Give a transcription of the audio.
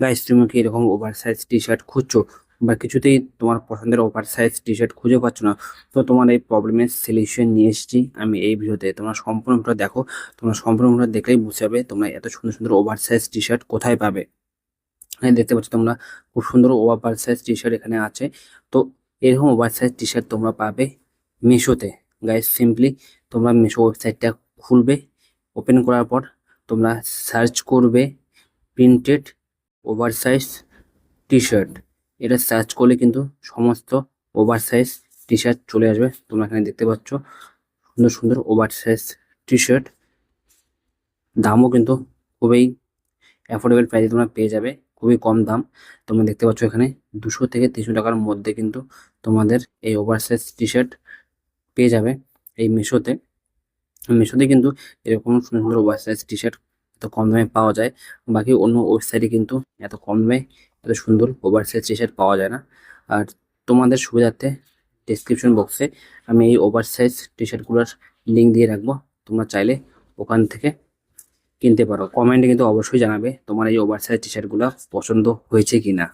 Guys তুমি কি এরকম ওভার সাইজ টি শার্ট খুঁজছো বা কিছুতেই তোমার পছন্দের ওভার সাইজ টি শার্ট খুঁজে পাচ্ছ না, তো তোমার এই প্রবলেমের সলিউশন নিয়ে এসেছি আমি এই ভিডিওতে। তোমরা সম্পূর্ণটা দেখো, তোমরা সম্পূর্ণটা দেখলেই বুঝতে পারবে তোমরা এত সুন্দর সুন্দর ওভার সাইজ টি শার্ট কোথায় পাবে। এখানে দেখতে পাচ্ছ তোমরা খুব সুন্দর ওভার সাইজ টি শার্ট এখানে আছে, তো এরকম ওভার সাইজ টি শার্ট তোমরা পাবে মিশোতে। গাইস সিম্পলি তোমরা মিশো ওয়েবসাইটটা খুলবে ওপেন করার পর তোমরা সার্চ করবে printed oversize T shirt এটা সার্চ করলে কিন্তু সমস্ত ওভার সাইজ টি শার্ট চলে আসবে। তোমরা এখানে দেখতে পাচ্ছ সুন্দর সুন্দর ওভার সাইজ টি শার্ট দামও কিন্তু খুবই অ্যাফোর্ডেবল প্রাইসে তোমরা পেয়ে যাবে, খুবই কম দাম। তোমরা দেখতে পাচ্ছ এখানে দুশো থেকে তিনশো টাকার মধ্যে কিন্তু তোমাদের এই ওভার সাইজ টি শার্ট পেয়ে যাবে এই মিশোতে। মিশোতে কিন্তু এরকম সুন্দর সুন্দর ওভার সাইজ টি শার্ট এত কম দামে পাওয়া যায়। বাকি অন্য ওয়েবসাইটে কিন্তু এত কম দামে এত সুন্দর ওভার সাইজ টি শার্ট পাওয়া যায় না। আর তোমাদের সুবিধার্থে ডিসক্রিপশন বক্সে আমি এই ওভার সাইজ টি শার্টগুলোর লিঙ্ক দিয়ে রাখব। তোমরা চাইলে ওখান থেকে কিনতে পারো। কমেন্টে কিন্তু অবশ্যই জানাবে তোমার এই ওভার সাইজ টি শার্টগুলো পছন্দ হয়েছে কি না